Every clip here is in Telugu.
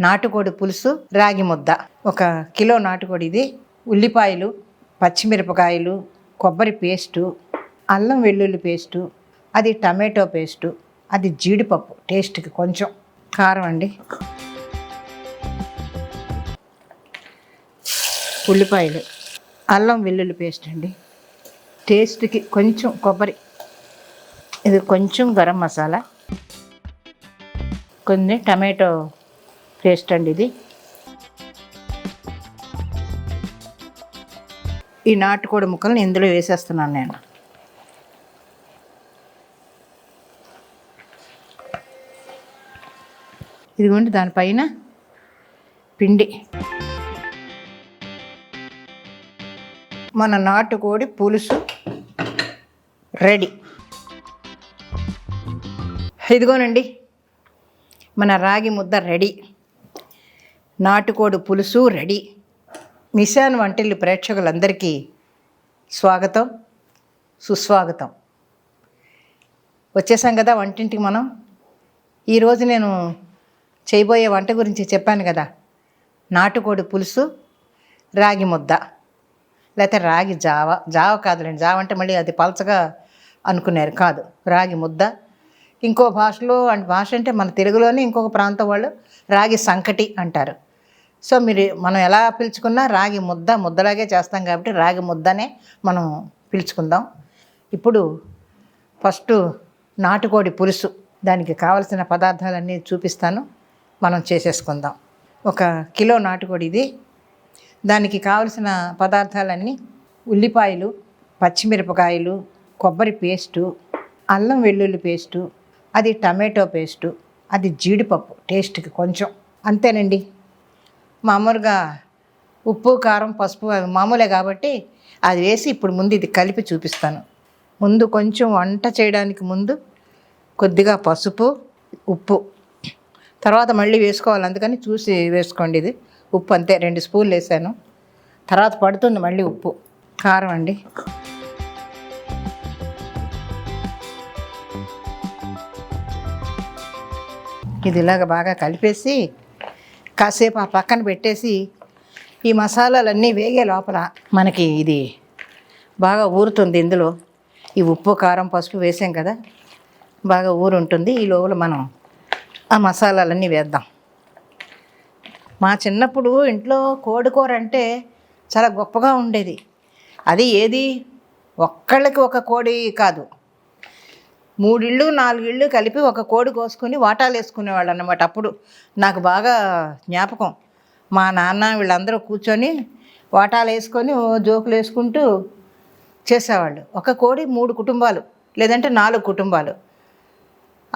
నాటుకోడి పులుసు రాగి ముద్ద. ఒక కిలో నాటుకోడి ఇది. ఉల్లిపాయలు పచ్చిమిరపకాయలు కొబ్బరి పేస్టు అల్లం వెల్లుల్లి పేస్టు అది టమాటో పేస్టు అది జీడిపప్పు. టేస్ట్కి కొంచెం కారం అండి. ఉల్లిపాయలు అల్లం వెల్లుల్లి పేస్ట్ అండి. టేస్ట్కి కొంచెం కొబ్బరి. ఇది కొంచెం గరం మసాలా. కొన్ని టమాటో పేస్ట్ అండి ఇది. ఈ నాటుకోడి ముక్కల్ని ఇందులో వేసేస్తున్నాను నేను. ఇదిగోండి దానిపైన పిండి. మన నాటుకోడి పులుసు రెడీ. ఇదిగోనండి మన రాగి ముద్ద రెడీ. నాటుకోడి పులుసు రెడీ. నిశాన్ వంటిల్లు ప్రేక్షకులందరికీ స్వాగతం సుస్వాగతం. వచ్చేసాం కదా వంటింటికి మనం. ఈరోజు నేను చేయబోయే వంట గురించి చెప్పాను కదా. నాటుకోడి పులుసు రాగి ముద్ద. లేకపోతే రాగి జావ జావ కాదులేండి. జావ అంటే మళ్ళీ అది పలచగా అనుకున్నారు కాదు. రాగి ముద్ద. ఇంకో భాషలో అంటే భాష అంటే మన తెలుగులోనే ఇంకొక ప్రాంతం వాళ్ళు రాగి సంకటి అంటారు. సో మీరు మనం ఎలా పిలుచుకున్నా రాగి ముద్ద ముద్దలాగే చేస్తాం కాబట్టి రాగి ముద్దనే మనం పిలుచుకుందాం. ఇప్పుడు ఫస్ట్ నాటుకోడి పులుసు దానికి కావలసిన పదార్థాలన్నీ చూపిస్తాను. మనం చేసేసుకుందాం. ఒక కిలో నాటుకోడి ఇది. దానికి కావలసిన పదార్థాలన్నీ ఉల్లిపాయలు పచ్చిమిరపకాయలు కొబ్బరి పేస్టు అల్లం వెల్లుల్లి పేస్టు అది టమాటో పేస్టు అది జీడిపప్పు టేస్ట్కి కొంచెం. అంతేనండి? మామూలుగా ఉప్పు కారం పసుపు అది మామూలే కాబట్టి అది వేసి ఇప్పుడు ముందు ఇది కలిపి చూపిస్తాను. ముందు కొంచెం వంట చేయడానికి ముందు కొద్దిగా పసుపు ఉప్పు. తర్వాత మళ్ళీ వేసుకోవాలి. అందుకని చూసి వేసుకోండి ఇది. ఉప్పు అంతే రెండు స్పూన్లు వేసాను. తర్వాత పడుతుంది మళ్ళీ ఉప్పు. కారం అండి. ఇది ఇలాగ బాగా కలిపేసి కాసేపు ఆ పక్కన పెట్టేసి ఈ మసాలాలన్నీ వేగే లోపల మనకి ఇది బాగా ఊరుతుంది ఇందులో. ఈ ఉప్పు కారం పసుపు వేసాం కదా? బాగా ఊరుంటుంది. ఈ లోపల మనం ఆ మసాలాలన్నీ వేద్దాం. మా చిన్నప్పుడు ఇంట్లో కోడికూర అంటే చాలా గొప్పగా ఉండేది. అది ఏది? ఒక్కళ్ళకి ఒక కోడి కాదు. మూడిళ్ళు నాలుగిళ్ళు కలిపి ఒక కోడి కోసుకొని వాటాలు వేసుకునేవాళ్ళు అనమాట అప్పుడు నాకు బాగా జ్ఞాపకం. మా నాన్న వీళ్ళందరూ కూర్చొని వాటాలు వేసుకొని జోకులు వేసుకుంటూ చేసేవాళ్ళు. ఒక కోడి మూడు కుటుంబాలు లేదంటే నాలుగు కుటుంబాలు.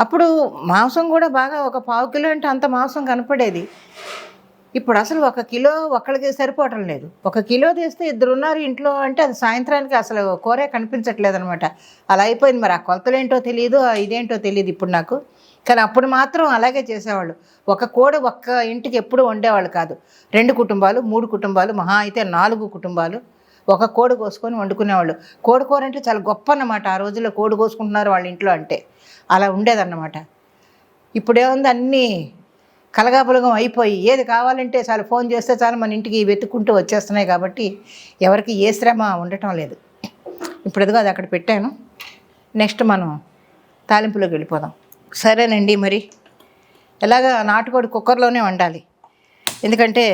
అప్పుడు మాంసం కూడా బాగా ఒక పావు కిలో అంటే అంత మాంసం కనపడేది. ఇప్పుడు అసలు ఒక కిలో ఒక్కడికి సరిపోవటం లేదు. ఒక కిలో తీస్తే ఇద్దరు ఉన్నారు ఇంట్లో అంటే అది సాయంత్రానికి అసలు కూరే కనిపించట్లేదు అనమాట అలా అయిపోయింది మరి. ఆ కొలతలేంటో తెలియదు ఇదేంటో తెలియదు ఇప్పుడు నాకు. కానీ అప్పుడు మాత్రం అలాగే చేసేవాళ్ళు. ఒక కోడి ఒక్క ఇంటికి ఎప్పుడు వండేవాళ్ళు కాదు. రెండు కుటుంబాలు మూడు కుటుంబాలు మహా అయితే నాలుగు కుటుంబాలు ఒక కోడి కోసుకొని వండుకునేవాళ్ళు. కోడి కూర అంటే చాలా గొప్ప అన్నమాట ఆ రోజుల్లో కోడి కోసుకుంటున్నారు వాళ్ళ ఇంట్లో అంటే. అలా ఉండేదన్నమాట. ఇప్పుడేముంది అన్నీ కలగాపులగం అయిపోయి ఏది కావాలంటే చాలు ఫోన్ చేస్తే చాలు మన ఇంటికి వెతుక్కుంటూ వచ్చేస్తున్నాయి కాబట్టి ఎవరికి ఏ శ్రమ ఉండటం లేదు. ఇప్పుడు ఎదుగు అది అక్కడ పెట్టాను. నెక్స్ట్ మనం తాలింపులోకి వెళ్ళిపోదాం. సరేనండి మరి. ఎలాగ నాటుకోడి కుక్కర్లోనే వండాలి. ఎందుకంటే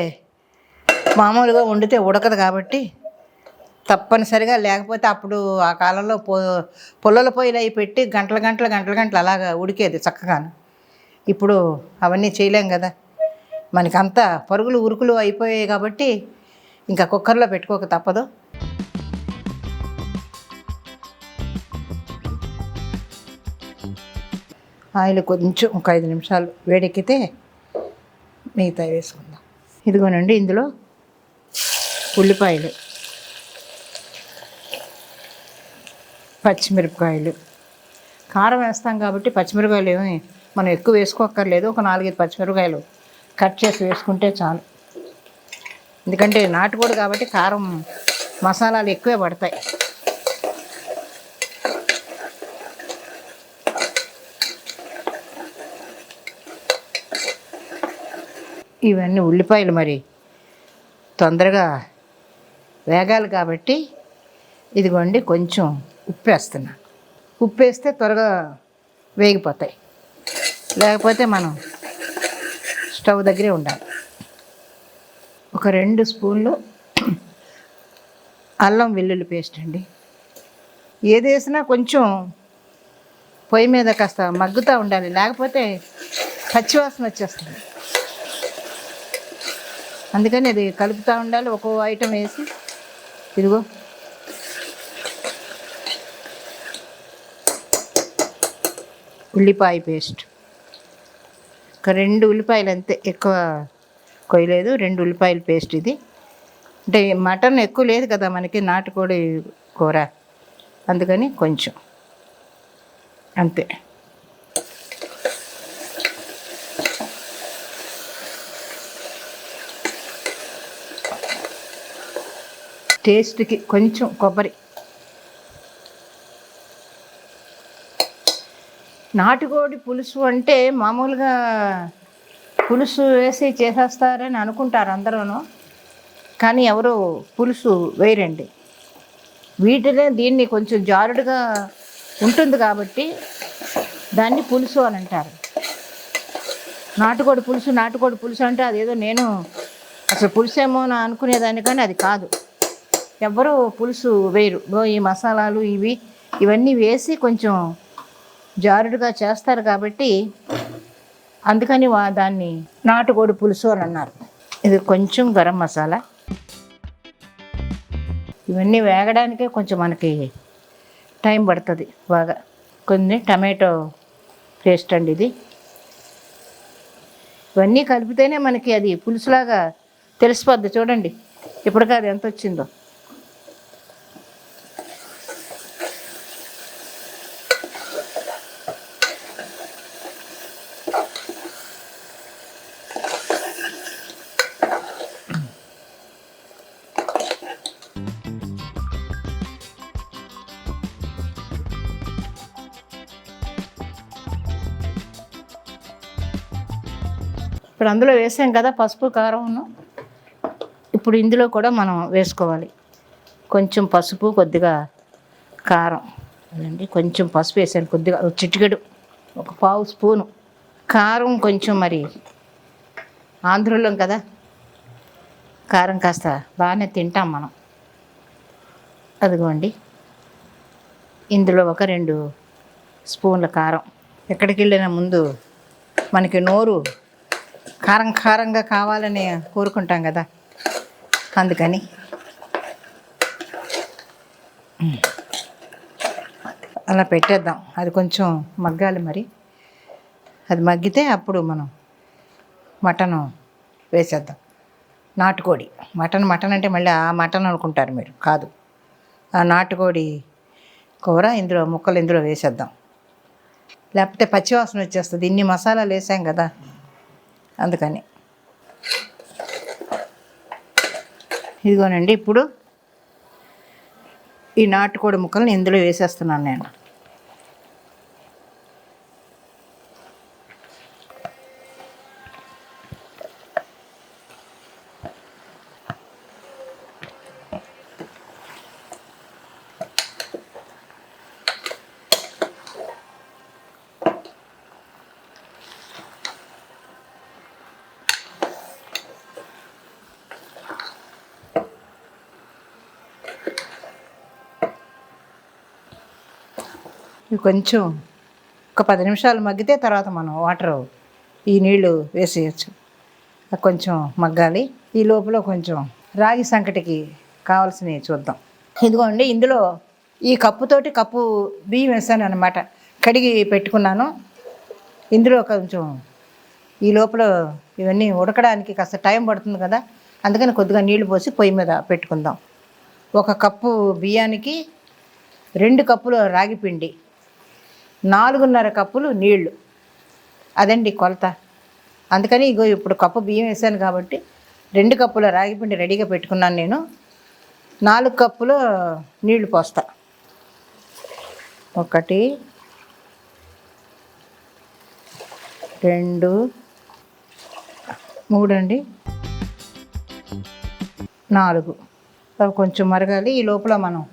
మామూలుగా వండితే ఉడకదు కాబట్టి తప్పనిసరిగా లేకపోతే అప్పుడు ఆ కాలంలో పొ పొల్లల పొయ్యిలు అవి పెట్టి గంటల గంటల గంటల గంటలు అలాగా ఉడికేది చక్కగాను. ఇప్పుడు అవన్నీ చేయలేం కదా. మనకంతా పరుగులు ఉరుకులు అయిపోయాయి కాబట్టి ఇంకా కుక్కర్లో పెట్టుకోక తప్పదు. ఆయిల్ కొంచెం ఒక ఐదు నిమిషాలు వేడెక్కితే మిగతా వేసుకుందాం. ఇదిగోనండి ఇందులో ఉల్లిపాయలు పచ్చిమిరపకాయలు. కారం వేస్తాం కాబట్టి పచ్చిమిరపకాయలు ఏమి మనం ఎక్కువ వేసుకోక్కర్లేదు. ఒక నాలుగైదు పచ్చిమిరపకాయలు కట్ చేసి వేసుకుంటే చాలు. ఎందుకంటే నాటుకోడి కాబట్టి కారం మసాలాలు ఎక్కువే పడతాయి. ఇవన్నీ ఉల్లిపాయలు మరి తొందరగా వేగాలి కాబట్టి ఇదిగోండి కొంచెం ఉప్పు వేస్తున్నా ఉప్పు వేస్తే త్వరగా వేగిపోతాయి. లేకపోతే మనం స్టవ్ దగ్గరే ఉండాలి. ఒక రెండు స్పూన్లు అల్లం వెల్లుల్లి పేస్ట్ అండి. ఏది వేసినా కొంచెం పొయ్యి మీద కాస్త మగ్గుతూ ఉండాలి. లేకపోతే పచ్చివాసన వచ్చేస్తుంది. అందుకని అది కలుపుతూ ఉండాలి. ఒక్కో ఐటెం వేసి ఇదిగో. ఉల్లిపాయ పేస్ట్. ఒక రెండు ఉల్లిపాయలు అంతే ఎక్కువ కొయ్యలేదు రెండు ఉల్లిపాయల పేస్ట్ ఇది. అంటే మటన్ ఎక్కువ లేదు కదా మనకి నాటుకోడి కూర. అందుకని కొంచెం. అంతే. టేస్ట్కి కొంచెం కొబ్బరి. నాటుకోడి పులుసు అంటే మామూలుగా పులుసు వేసి చేసేస్తారని అనుకుంటారు అందరూను. కానీ ఎవరు పులుసు వేయరండి. వీటినే దీన్ని కొంచెం జారుడుగా ఉంటుంది కాబట్టి దాన్ని పులుసు అని అంటారు. నాటుకోడి పులుసు నాటుకోడి పులుసు అంటే అదేదో నేను అసలు పులుసేమో అని అనుకునేదాన్ని కానీ అది కాదు. ఎవ్వరూ పులుసు వేయరు. ఈ మసాలాలు ఇవి ఇవన్నీ వేసి కొంచెం జారుడుగా చేస్తారు కాబట్టి అందుకని వా- దాన్ని నాటుకోడి పులుసు అని అన్నారు. ఇది కొంచెం గరం మసాలా. ఇవన్నీ వేగడానికే కొంచెం మనకి టైం పడుతుంది బాగా. కొన్ని టమాటో పేస్ట్ అండి ఇది. ఇవన్నీ కలిపితేనే మనకి అది పులుసులాగా తెలిసిపోద్ది. చూడండి ఇప్పటికి అది ఎంత వచ్చిందో. ఇప్పుడు అందులో వేసాం కదా పసుపు కారం ఇప్పుడు ఇందులో కూడా మనం వేసుకోవాలి. కొంచెం పసుపు కొద్దిగా కారం. అండి కొంచెం పసుపు వేసాను కొద్దిగా. ఒక చిటికెడు ఒక పావు స్పూను. కారం కొంచెం మరి ఆంధ్రలో కదా. కారం కాస్త బాగానే తింటాం మనం. అదిగోండి. ఇందులో ఒక రెండు స్పూన్ల కారం. ఎక్కడికి వెళ్ళిన ముందు మనకి నోరు కారం కారంగా కావాలని కోరుకుంటాం కదా. అందుకని. అలా పెట్టేద్దాం. అది కొంచెం మగ్గాలి మరి. అది మగ్గితే అప్పుడు మనం మటను వేసేద్దాం. నాటుకోడి. మటన్ మటన్ అంటే మళ్ళీ ఆ మటన్ అనుకుంటారు మీరు. కాదు. ఆ నాటుకోడి కూర ఇందులో ముక్కలు ఇందులో వేసేద్దాం. లేకపోతే పచ్చివాసన వచ్చేస్తుంది. ఇన్ని మసాలాలు వేసాం కదా. అందుకని. ఇదిగోనండి ఇప్పుడు ఈ నాటుకోడి ముక్కల్ని ఇందులో వేసేస్తున్నాను నేను. ఇవి కొంచెం ఒక పది నిమిషాలు మగ్గితే తర్వాత మనం వాటర్ ఈ నీళ్ళు వేసేయచ్చు. కొంచెం మగ్గాలి. ఈ లోపల కొంచెం రాగి సంకటికి కావాల్సినవి చూద్దాం. ఇదిగోండి ఇందులో ఈ కప్పుతోటి కప్పు బియ్యం వేసాను అనమాట కడిగి పెట్టుకున్నాను. ఇందులో కొంచెం ఈ లోపల ఇవన్నీ ఉడకడానికి కాస్త టైం పడుతుంది కదా అందుకని కొద్దిగా నీళ్ళు పోసి పొయ్యి మీద పెట్టుకుందాం. ఒక కప్పు బియ్యానికి రెండు కప్పులు రాగి పిండి నాలుగున్నర కప్పులు నీళ్ళు. అదండి కొలత. అందుకని ఇగో ఇప్పుడు కప్పు బియ్యం వేసాను కాబట్టి రెండు కప్పుల రాగి పిండి రెడీగా పెట్టుకున్నాను నేను. నాలుగు కప్పులు నీళ్ళు పోస్తా. ఒకటి రెండు మూడండి. నాలుగు. కొంచెం మరగాలి ఈ లోపల మనం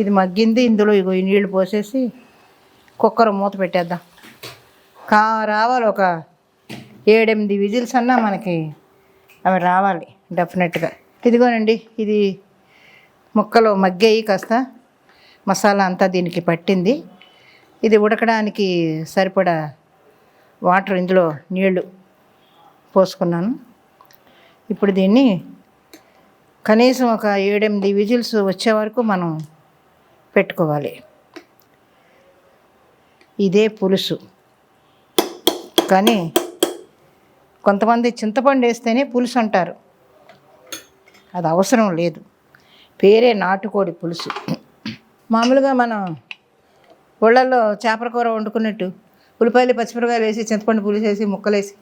ఇది మగ్గింది ఇందులో ఇగో ఈ నీళ్ళు పోసేసి కుక్కర్ మూత పెట్టేద్దాం. కా రావాలి ఒక ఏడెనిమిది విజిల్స్ అన్నా మనకి అవి రావాలి డెఫినెట్గా. ఇదిగోనండి ఇది ముక్కలు మగ్గాయి కాస్త. మసాలా అంతా దీనికి పట్టింది. ఇది ఉడకడానికి సరిపడా వాటర్ ఇందులో నీళ్ళు పోసుకున్నాను. ఇప్పుడు దీన్ని కనీసం ఒక ఏడెనిమిది విజిల్స్ వచ్చే వరకు మనం పెట్టుకోవాలి. ఇదే పులుసు. కానీ కొంతమంది చింతపండు వేస్తేనే పులుసు అంటారు. అది అవసరం లేదు. పేరే నాటుకోడి పులుసు. మామూలుగా మనం ఊళ్ళల్లో చేపల కూర వండుకున్నట్టు ఉల్లిపాయలు పచ్చిమిరకాయలు వేసి చింతపండు పులుసు వేసి ముక్కలేసి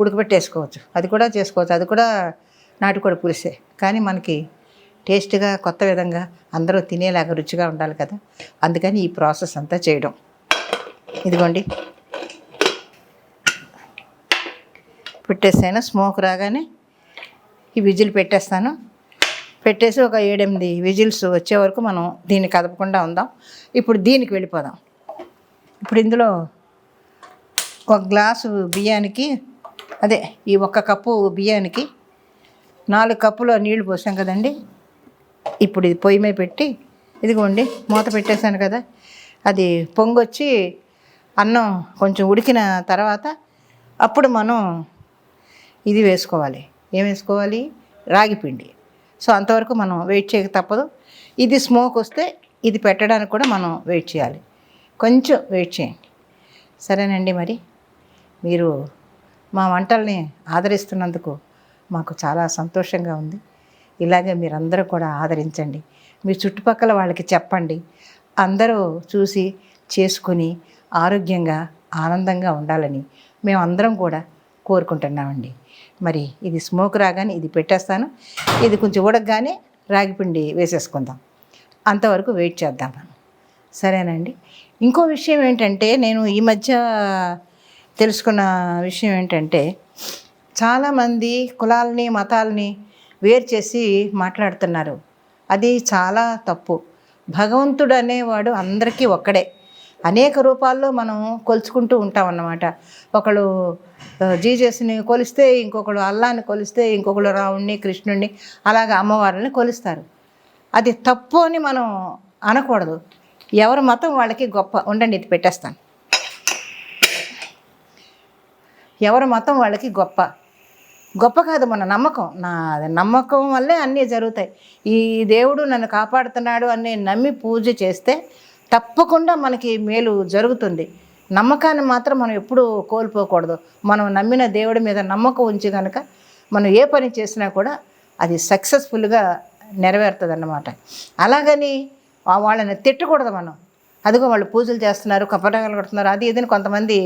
ఉడకబెట్టేసుకోవచ్చు. అది కూడా చేసుకోవచ్చు. అది కూడా నాటుకోడి పులుసే. కానీ మనకి టేస్ట్గా కొత్త విధంగా అందరూ తినేలాగా రుచిగా ఉండాలి కదా. అందుకని ఈ ప్రాసెస్ అంతా చేయడం. ఇదిగోండి. పెట్టేసాను స్మోక్ రాగానే ఈ విజిల్ పెట్టేస్తాను. పెట్టేసి ఒక ఏడెనిమిది విజిల్స్ వచ్చే వరకు మనం దీన్ని కదపకుండా ఉందాం. ఇప్పుడు దీనికి వెళ్ళిపోదాం. ఇప్పుడు ఇందులో ఒక గ్లాసు బియ్యానికి అదే ఈ ఒక్క కప్పు బియ్యానికి నాలుగు కప్పులో నీళ్ళు పోసాం కదండి. ఇప్పుడు ఇది పొయ్యి మీద పెట్టి ఇదిగోండి మూత పెట్టేశాను కదా. అది పొంగొచ్చి అన్నం కొంచెం ఉడికిన తర్వాత అప్పుడు మనం ఇది వేసుకోవాలి. ఏం వేసుకోవాలి? రాగిపిండి సో అంతవరకు మనం వెయిట్ చేయక తప్పదు. ఇది స్మోక్ వస్తే ఇది పెట్టడానికి కూడా మనం వెయిట్ చేయాలి. కొంచెం వెయిట్ చేయండి. సరేనండి మరి? మీరు మా వంటల్ని ఆదరిస్తున్నందుకు మాకు చాలా సంతోషంగా ఉంది. ఇలాగే మీరందరూ కూడా ఆదరించండి. మీ చుట్టుపక్కల వాళ్ళకి చెప్పండి. అందరూ చూసి చేసుకుని ఆరోగ్యంగా ఆనందంగా ఉండాలని మేమందరం కూడా కోరుకుంటున్నామండి. మరి ఇది స్మోక్ రాగానే ఇది పెట్టేస్తాను. ఇది కొంచెం ఉడకగానే రాగిపిండి వేసేసుకుందాం. అంతవరకు వెయిట్ చేద్దాం. మనం సరేనండి. ఇంకో విషయం ఏంటంటే నేను ఈ మధ్య తెలుసుకున్న విషయం ఏంటంటే చాలామంది కులాలని మతాలని వేరు చేసి మాట్లాడుతున్నారు. అది చాలా తప్పు. భగవంతుడు అనేవాడు అందరికీ ఒక్కడే. అనేక రూపాల్లో మనం కొలుచుకుంటూ ఉంటాం అన్నమాట ఒకళ్ళు జీజస్ని కొలిస్తే ఇంకొకళ్ళు అల్లాని కొలిస్తే ఇంకొకళ్ళు రావుణ్ణి కృష్ణుణ్ణి అలాగే అమ్మవారిని కొలుస్తారు. అది తప్పు అని మనం అనకూడదు. ఎవరి మతం వాళ్ళకి గొప్ప ఉండండి ఇది పెట్టేస్తాను. ఎవరి మతం వాళ్ళకి గొప్ప. గొప్ప కాదు మన నమ్మకం. నా నమ్మకం వల్లే అన్నీ జరుగుతాయి. ఈ దేవుడు నన్ను కాపాడుతున్నాడు అని నమ్మి పూజ చేస్తే తప్పకుండా మనకి మేలు జరుగుతుంది. నమ్మకాన్ని మాత్రం మనం ఎప్పుడూ కోల్పోకూడదు. మనం నమ్మిన దేవుడి మీద నమ్మకం ఉంచి కనుక మనం ఏ పని చేసినా కూడా అది సక్సెస్ఫుల్గా నెరవేరుతుంది అన్నమాట అలాగని వాళ్ళని తిట్టకూడదు మనం. అదిగో వాళ్ళు పూజలు చేస్తున్నారు కపటకాలు కొడుతున్నారు అది ఇదని కొంతమంది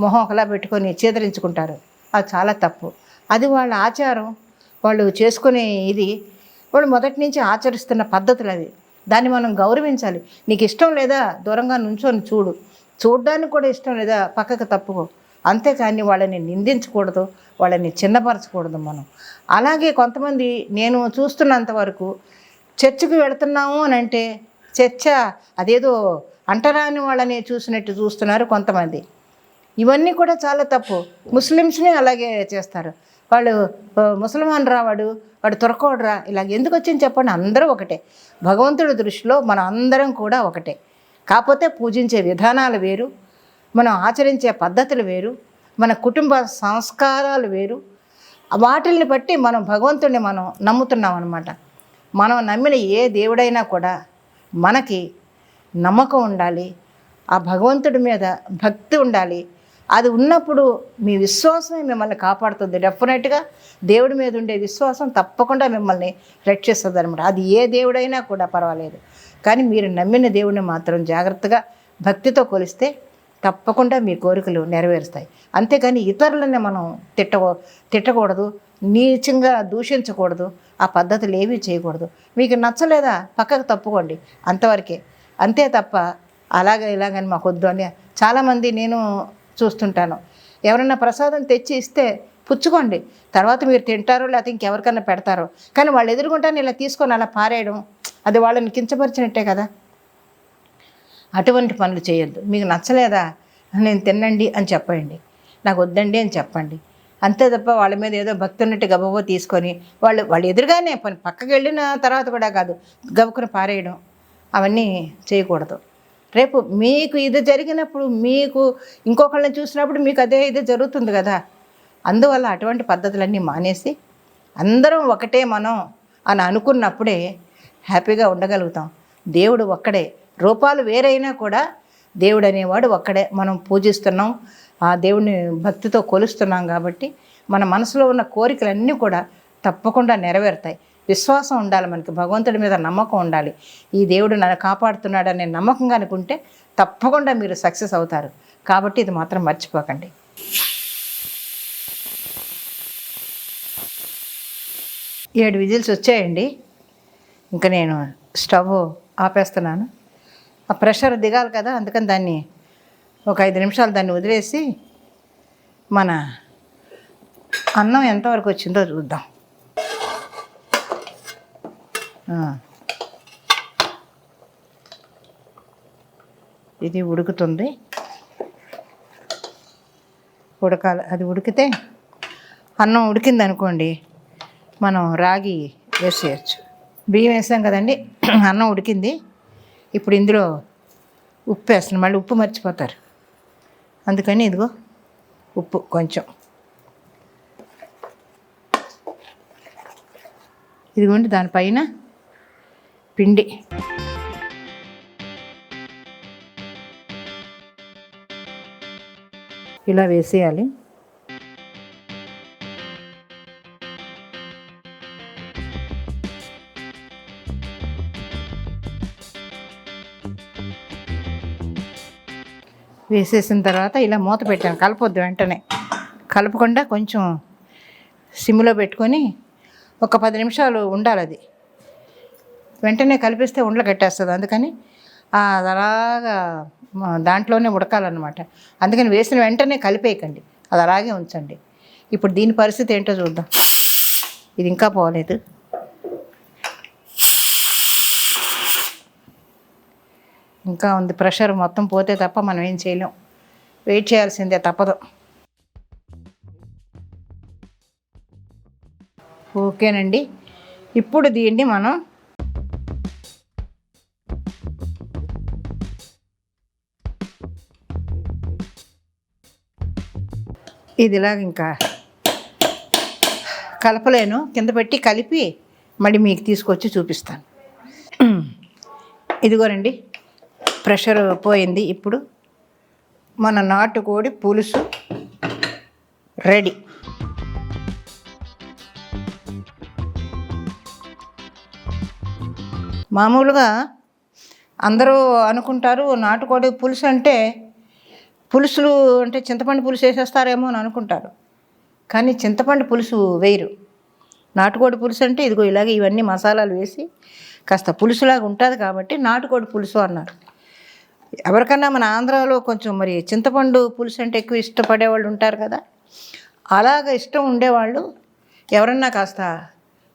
మొహం ఒకలా పెట్టుకొని చేదరించుకుంటారు. అది చాలా తప్పు. అది వాళ్ళ ఆచారం. వాళ్ళు చేసుకునే ఇది వాళ్ళు మొదటి నుంచి ఆచరిస్తున్న పద్ధతులు అవి దాన్ని మనం గౌరవించాలి. నీకు ఇష్టం లేదా దూరంగా నుంచొని చూడు. చూడడానికి కూడా ఇష్టం లేదా పక్కకు తప్పుకో. అంతేకాని వాళ్ళని నిందించకూడదు వాళ్ళని చిన్నపరచకూడదు మనం. అలాగే కొంతమంది నేను చూస్తున్నంత వరకు చర్చికి వెళుతున్నాము అని అంటే చర్చ అదేదో అంటరాని వాళ్ళని చూసినట్టు చూస్తున్నారు కొంతమంది. ఇవన్నీ కూడా చాలా తప్పు. ముస్లిమ్స్ని అలాగే చేస్తారు. వాళ్ళు ముసల్మాన్ రా వాడు వాడు తురకోడు రా. ఇలాగ ఎందుకు వచ్చింది చెప్పండి. అందరూ ఒకటే. భగవంతుడి దృష్టిలో మనం అందరం కూడా ఒకటే. కాకపోతే పూజించే విధానాలు వేరు మనం ఆచరించే పద్ధతులు వేరు మన కుటుంబ సంస్కారాలు వేరు. వాటిల్ని బట్టి మనం భగవంతుడిని మనం నమ్ముతున్నాం అనమాట మనం నమ్మిన ఏ దేవుడైనా కూడా మనకి నమ్మకం ఉండాలి ఆ భగవంతుడి మీద భక్తి ఉండాలి అది ఉన్నప్పుడు మీ విశ్వాసమే మిమ్మల్ని కాపాడుతుంది. డెఫినెట్గా దేవుడి మీద ఉండే విశ్వాసం తప్పకుండా మిమ్మల్ని రక్షిస్తుంది అనమాట అది ఏ దేవుడైనా కూడా పర్వాలేదు. కానీ మీరు నమ్మిన దేవుడిని మాత్రం జాగ్రత్తగా భక్తితో కొలిస్తే తప్పకుండా మీ కోరికలు నెరవేరుస్తాయి. అంతేకాని ఇతరులని మనం తిట్ట తిట్టకూడదు నీచంగా దూషించకూడదు ఆ పద్ధతులు ఏమీ చేయకూడదు. మీకు నచ్చలేదా? పక్కకు తప్పుకోండి. అంతవరకే. అంతే తప్ప అలాగ ఇలాగని మాకు వద్దు అని. చాలామంది నేను చూస్తుంటాను. ఎవరైనా ప్రసాదం తెచ్చి ఇస్తే పుచ్చుకోండి. తర్వాత మీరు తింటారో లేకపోతే ఇంకెవరికన్నా పెడతారో. కానీ వాళ్ళు ఎదురుకుంటాను ఇలా తీసుకొని అలా పారేయడం అది వాళ్ళని కించపరిచినట్టే కదా. అటువంటి పనులు చేయొద్దు. మీకు నచ్చలేదా? నేను తినండి అని చెప్పండి. నాకు వద్దండి అని చెప్పండి. అంతే తప్ప వాళ్ళ మీద ఏదో భక్తి ఉన్నట్టు తీసుకొని వాళ్ళు వాళ్ళు ఎదురుగానే పని పక్కకి వెళ్ళిన తర్వాత కూడా కాదు గబుకుని పారేయడం అవన్నీ చేయకూడదు. రేపు మీకు ఇది జరిగినప్పుడు మీకు ఇంకొకళ్ళని చూసినప్పుడు మీకు అదే ఇది జరుగుతుంది కదా. అందువల్ల అటువంటి పద్ధతులన్నీ మానేసి అందరం ఒకటే మనం అని అనుకున్నప్పుడే హ్యాపీగా ఉండగలుగుతాం. దేవుడు ఒక్కడే. రూపాలు వేరైనా కూడా దేవుడు అనేవాడు ఒక్కడే. మనం పూజిస్తున్నాం. ఆ దేవుడిని భక్తితో కొలుస్తున్నాం కాబట్టి మన మనసులో ఉన్న కోరికలన్నీ కూడా తప్పకుండా నెరవేరుతాయి. విశ్వాసం ఉండాలి మనకి భగవంతుడి మీద నమ్మకం ఉండాలి. ఈ దేవుడు నన్ను కాపాడుతున్నాడనే నమ్మకంగా అనుకుంటే తప్పకుండా మీరు సక్సెస్ అవుతారు. కాబట్టి ఇది మాత్రం మర్చిపోకండి. ఏడు విజిల్స్ వచ్చాయండి. ఇంకా నేను స్టవ్ ఆపేస్తున్నాను. ఆ ప్రెషర్ దిగాలి కదా అందుకని దాన్ని ఒక ఐదు నిమిషాలు దాన్ని వదిలేసి మన అన్నం ఎంతవరకు వచ్చిందో చూద్దాం ఆ. ఇది ఉడుకుతుంది. ఉడకాలి అది ఉడికితే అన్నం ఉడికింది అనుకోండి మనం రాగి వేసేయచ్చు. బియ్యం వేసాం కదండి అన్నం ఉడికింది ఇప్పుడు ఇందులో ఉప్పు వేస్తున్నాం మళ్ళీ ఉప్పు మర్చిపోతారు. అందుకని ఇదిగో ఉప్పు కొంచెం. ఇదిగోండి దానిపైన పిండి. ఇలా వేసేయాలి. వేసేసిన తర్వాత ఇలా మూత పెట్టాను కలపొద్దు వెంటనే. కలపకుండా కొంచెం సిమ్లో పెట్టుకొని ఒక పది నిమిషాలు ఉండాలి అది. వెంటనే కలిపిస్తే ఉండలు కట్టేస్తుంది. అందుకని అది అలాగా దాంట్లోనే ఉడకాలన్నమాట. అందుకని వేసిన వెంటనే కలిపేయకండి. అది అలాగే ఉంచండి. ఇప్పుడు దీని పరిస్థితి ఏంటో చూద్దాం. ఇది ఇంకా పోలేదు. ఇంకా ఉంది. ప్రెషర్ మొత్తం పోతే తప్ప మనం ఏం చేయలేం. వెయిట్ చేయాల్సిందే తప్పదు. ఓకేనండి. ఇప్పుడు దీన్ని మనం ఇదిలాగ ఇంకా కలపలేను. కింద పెట్టి కలిపి మళ్ళీ మీకు తీసుకొచ్చి చూపిస్తాను. ఇదిగోనండి ప్రెషర్ పోయింది ఇప్పుడు. మన నాటుకోడి పులుసు రెడీ. మామూలుగా అందరూ అనుకుంటారు నాటుకోడి పులుసు అంటే పులుసులు అంటే చింతపండు పులుసు వేసేస్తారేమో అని అనుకుంటారు. కానీ చింతపండు పులుసు వేయరు. నాటుకోడి పులుసు అంటే ఇదిగో ఇలాగే ఇవన్నీ మసాలాలు వేసి కాస్త పులుసులాగా ఉంటుంది కాబట్టి నాటుకోడి పులుసు అన్నారు. ఎవరికన్నా మన ఆంధ్రాలో కొంచెం మరి చింతపండు పులుసు అంటే ఎక్కువ ఇష్టపడే వాళ్ళు ఉంటారు కదా. అలాగ ఇష్టం ఉండేవాళ్ళు ఎవరన్నా కాస్త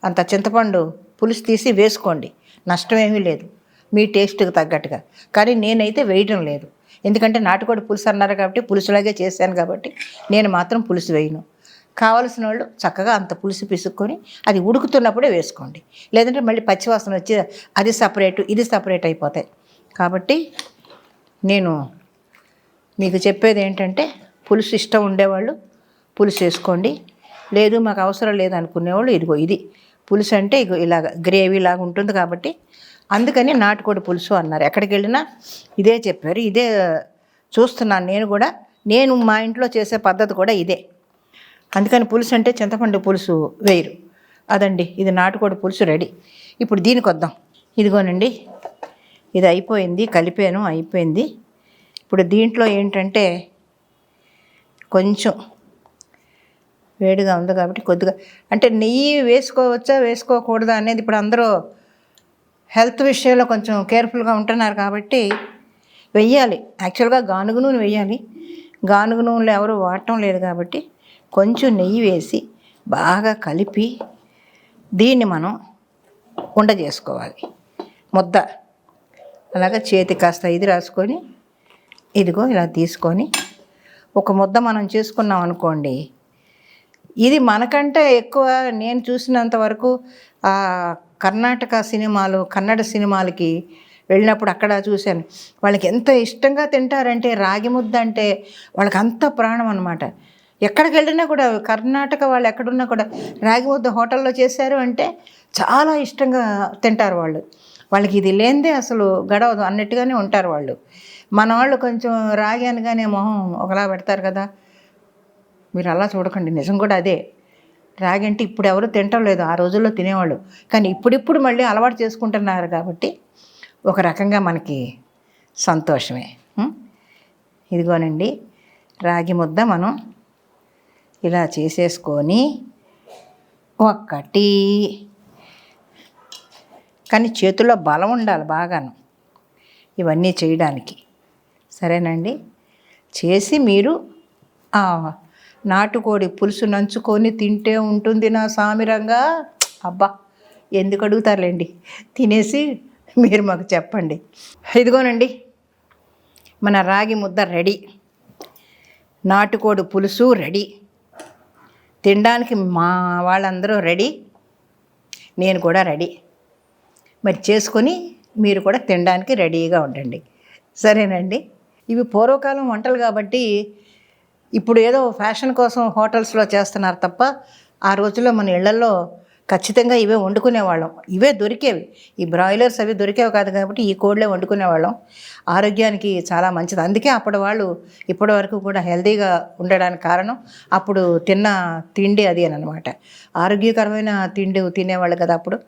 అంత చింతపండు పులుసు తీసి వేసుకోండి. నష్టం ఏమీ లేదు. మీ టేస్ట్కి తగ్గట్టుగా. కానీ నేనైతే వేయటం లేదు. ఎందుకంటే నాటుకోడి పులుసు అన్నారు కాబట్టి పులుసులాగే చేశాను కాబట్టి నేను మాత్రం పులుసు వేయను. కావలసిన వాళ్ళు చక్కగా అంత పులుసు పిసుక్కొని అది ఉడుకుతున్నప్పుడే వేసుకోండి. లేదంటే మళ్ళీ పచ్చివాసన వచ్చి అది సపరేట్ ఇది సపరేట్ అయిపోతాయి. కాబట్టి నేను మీకు చెప్పేది ఏంటంటే పులుసు ఇష్టం ఉండేవాళ్ళు పులుసు వేసుకోండి. లేదు మాకు అవసరం లేదు అనుకునేవాళ్ళు ఇదిగో ఇది. పులుసు అంటే ఇగో ఇలాగ గ్రేవీ లాగా ఉంటుంది కాబట్టి అందుకని నాటుకోడి పులుసు అన్నారు. ఎక్కడికి వెళ్ళినా ఇదే చెప్పారు. ఇదే చూస్తున్నాను నేను కూడా. నేను మా ఇంట్లో చేసే పద్ధతి కూడా ఇదే. అందుకని పులుసు అంటే చింతపండు పులుసు వేయరు. అదండి ఇది నాటుకోడి పులుసు రెడీ. ఇప్పుడు దీనికి వద్దాం ఇదిగోనండి ఇది అయిపోయింది కలిపాను అయిపోయింది. ఇప్పుడు దీంట్లో ఏంటంటే కొంచెం వేడిగా ఉంది కాబట్టి కొద్దిగా అంటే నెయ్యి వేసుకోవచ్చా వేసుకోకూడదా అనేది ఇప్పుడు అందరూ హెల్త్ విషయంలో కొంచెం కేర్ఫుల్గా ఉంటున్నారు కాబట్టి వెయ్యాలి. యాక్చువల్గా గానుగ నూనె వెయ్యాలి. గానుగ నూనెలు ఎవరు వాడటం లేదు కాబట్టి కొంచెం నెయ్యి వేసి బాగా కలిపి దీన్ని మనం ఉండ చేసుకోవాలి. ముద్ద. అలాగా చేతి కాస్త ఇది రాసుకొని ఇదిగో ఇలా తీసుకొని ఒక ముద్ద మనం చేసుకున్నాం అనుకోండి ఇది మనకంటే ఎక్కువ నేను చూసినంత వరకు కర్ణాటక సినిమాలు కన్నడ సినిమాలకి వెళ్ళినప్పుడు అక్కడ చూశాను. వాళ్ళకి ఎంత ఇష్టంగా తింటారంటే రాగి ముద్ద అంటే వాళ్ళకి అంత ప్రాణం అనమాట ఎక్కడికి వెళ్ళినా కూడా కర్ణాటక వాళ్ళు ఎక్కడున్నా కూడా రాగి ముద్ద హోటల్లో చేశారు అంటే చాలా ఇష్టంగా తింటారు వాళ్ళు. వాళ్ళకి ఇది లేనిదే అసలు గడవదు అన్నట్టుగానే ఉంటారు వాళ్ళు. మన వాళ్ళు కొంచెం రాగి అనగానే మొహం ఒకలా పెడతారు కదా. మీరు అలా చూడకండి. నిజం కూడా అదే. రాగి అంటే ఇప్పుడు ఎవరు తింటం లేదు. ఆ రోజుల్లో తినేవాళ్ళు. కానీ ఇప్పుడిప్పుడు మళ్ళీ అలవాటు చేసుకుంటున్నారు కాబట్టి ఒక రకంగా మనకి సంతోషమే. ఇదిగోనండి. రాగి ముద్ద మనం ఇలా చేసేసుకొని ఒక్కటి కానీ చేతుల్లో బలం ఉండాలి బాగాను. ఇవన్నీ చేయడానికి. సరేనండి? చేసి మీరు నాటుకోడి పులుసు నంచుకొని తింటే ఉంటుంది నా సామిరంగా. అబ్బా ఎందుకు అడుగుతారులేండి? తినేసి మీరు మాకు చెప్పండి. ఇదిగోనండి మన రాగి ముద్ద రెడీ. నాటుకోడి పులుసు రెడీ. తినడానికి మా వాళ్ళందరూ రెడీ. నేను కూడా రెడీ. మరి చేసుకొని మీరు కూడా తినడానికి రెడీగా ఉండండి. సరేనండి. ఇవి పూర్వకాలం వంటలు కాబట్టి ఇప్పుడు ఏదో ఫ్యాషన్ కోసం హోటల్స్లో చేస్తున్నారు తప్ప ఆ రోజుల్లో మన ఇళ్ళలో ఖచ్చితంగా ఇవే వండుకునేవాళ్ళం. ఇవే దొరికేవి. ఈ బ్రాయిలర్స్ అవి దొరికేవి కాదు కాబట్టి ఈ కోళ్ళే వండుకునేవాళ్ళం. ఆరోగ్యానికి చాలా మంచిది. అందుకే అప్పటి వాళ్ళు ఇప్పటి వరకు కూడా హెల్తీగా ఉండడానికి కారణం అప్పుడు తిన్న తిండి అది అని అనమాట ఆరోగ్యకరమైన తిండి తినేవాళ్ళు కదా అప్పుడు.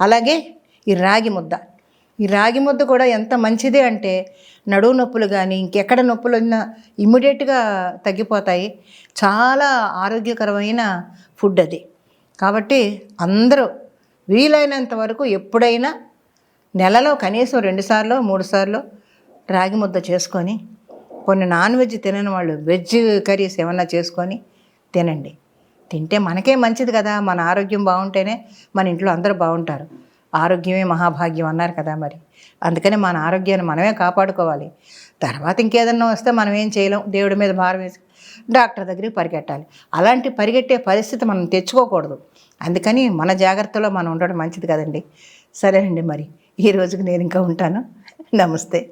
అలాగే ఈ రాగి ముద్ద. ఈ రాగి ముద్ద కూడా ఎంత మంచిది అంటే నడువు నొప్పులు కానీ ఇంకెక్కడ నొప్పులు ఉన్నా ఇమ్మీడియట్గా తగ్గిపోతాయి. చాలా ఆరోగ్యకరమైన ఫుడ్ అది. కాబట్టి అందరూ వీలైనంత వరకు ఎప్పుడైనా నెలలో కనీసం రెండుసార్లు మూడుసార్లు రాగి ముద్ద చేసుకొని కొన్ని నాన్ వెజ్ తినని వాళ్ళు వెజ్ కర్రీస్ ఏమన్నా చేసుకొని తినండి. తింటే మనకే మంచిది కదా మన ఆరోగ్యం బాగుంటేనే మన ఇంట్లో అందరూ బాగుంటారు. ఆరోగ్యమే మహాభాగ్యం అన్నారు కదా మరి. అందుకని మన ఆరోగ్యాన్ని మనమే కాపాడుకోవాలి. తర్వాత ఇంకేదన్నా వస్తే మనం ఏం చేయలేం. దేవుడి మీద భారం వేసి డాక్టర్ దగ్గరికి పరిగెట్టాలి. అలాంటి పరిగెట్టే పరిస్థితి మనం తెచ్చుకోకూడదు. అందుకని మన జాగ్రత్తలో మనం ఉండడం మంచిది కదండి. సరేనండి మరి. ఈ రోజుకి నేను ఇంకా ఉంటాను. నమస్తే.